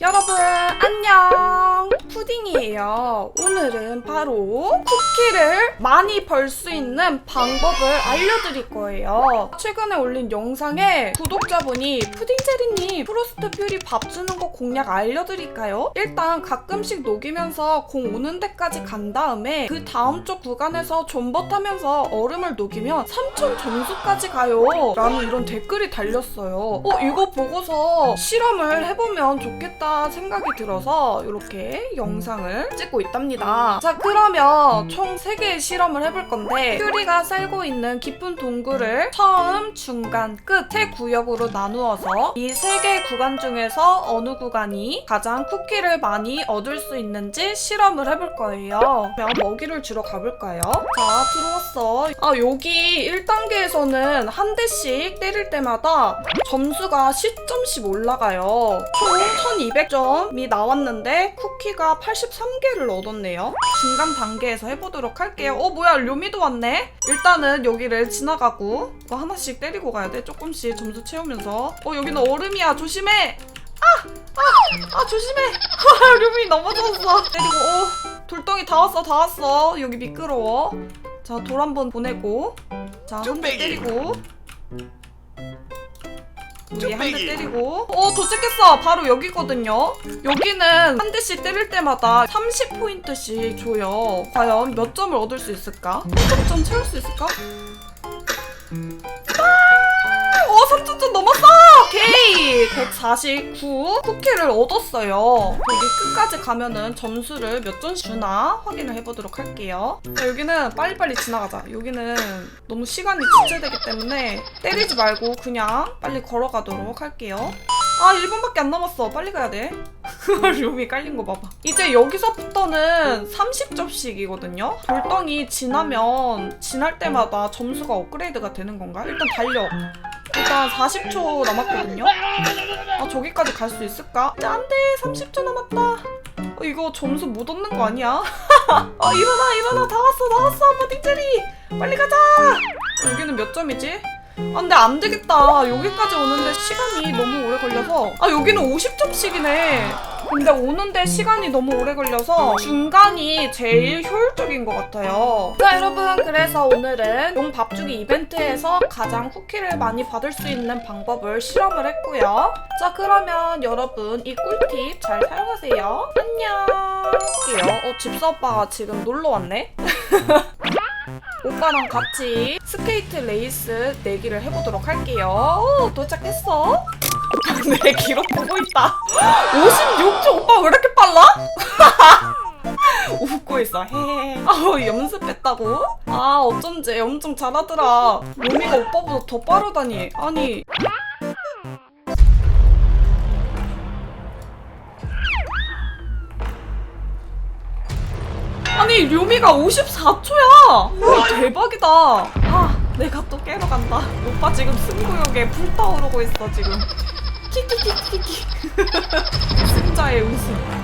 여러분 안녕 푸딩이에요. 오늘은 바로 쿠키를 많이 벌 수 있는 방법을 알려드릴 거예요. 최근에 올린 영상에 구독자분이 푸딩제리님 프로스트 퓨리 밥 주는 거 공략 알려드릴까요? 일단 가끔씩 녹이면서 공 오는 데까지 간 다음에 그 다음 쪽 구간에서 존버 타면서 얼음을 녹이면 3천 점수까지 가요. 라는 이런 댓글이 달렸어요. 어 이거 보고서 실험을 해보면 좋겠다 생각이 들어서 이렇게 영 상을 찍고 있답니다. 자, 그러면 총 3개의 실험을 해볼 건데 퓨리가 살고 있는 깊은 동굴을 처음, 중간, 끝 세 구역으로 나누어서 이세 개의 구간 중에서 어느 구간이 가장 쿠키를 많이 얻을 수 있는지 실험을 해볼 거예요. 그럼 먹이를 주러 가볼까요? 자, 들어왔어. 아, 여기 1단계에서는 한 대씩 때릴 때마다 점수가 10점씩 올라가요. 총 1200점이 나왔는데 쿠키가 83개를 얻었네요. 중간 단계에서 해보도록 할게요. 어 뭐야 료미도 왔네? 일단은 여기를 지나가고 이거 하나씩 때리고 가야 돼. 조금씩 점수 채우면서 어 여기는 얼음이야. 조심해. 아! 아! 아 조심해. 료미 넘어졌어. 때리고 어 돌덩이 다 왔어 다 왔어. 여기 미끄러워. 자 돌 한번 보내고 자 한 대 때리고 여기 한 대. 때리고 어 도착했어 바로 여기거든요 여기는 한 대씩 때릴 때마다 30포인트씩 줘요 과연 몇 점을 얻을 수 있을까? 5점 채울 수 있을까? 149 쿠키를 얻었어요. 여기 끝까지 가면은 점수를 몇 점씩 주나 확인을 해보도록 할게요. 자, 여기는 빨리빨리 지나가자. 여기는 너무 시간이 지체되기 때문에 때리지 말고 그냥 빨리 걸어가도록 할게요. 아 1분밖에 안 남았어. 빨리 가야 돼. 룸이 깔린 거 봐봐. 이제 여기서부터는 30점씩이거든요. 돌덩이 지나면 지날 때마다 점수가 업그레이드가 되는 건가? 일단 달려 일단 40초 남았거든요? 아 저기까지 갈 수 있을까? 안돼. 30초 남았다. 어, 이거 점수 못 얻는 거 아니야? 아 일어나 일어나. 다 왔어 다 왔어. 버딩제리. 빨리 가자. 여기는 몇 점이지? 아 근데 안 되겠다. 여기까지 오는데 시간이 너무 오래 걸려서. 아 여기는 50점씩이네 근데 오는데 시간이 너무 오래 걸려서 중간이 제일 효율적인 것 같아요. 자 여러분 그래서 오늘은 용 밥 주기 이벤트에서 가장 쿠키를 많이 받을 수 있는 방법을 실험을 했고요. 자 그러면 여러분 이 꿀팁 잘 사용하세요. 안녕! 할게요. 어 집사 오빠가 지금 놀러 왔네 오빠랑 같이 스케이트 레이스 내기를 해보도록 할게요. 오, 도착했어. 내 기록 보고 있다. 56초 오빠 왜 이렇게 빨라? 웃고 있어. 헤헤. 아, 연습했다고? 아, 어쩐지 엄청 잘하더라. 로미가 오빠보다 더 빠르다니. 아니. 아니 료미가 54초야! 와 대박이다! 아 내가 또 깨러 간다 오빠 지금 승부욕에 불타오르고 있어 지금 키키키키키 승자의 웃음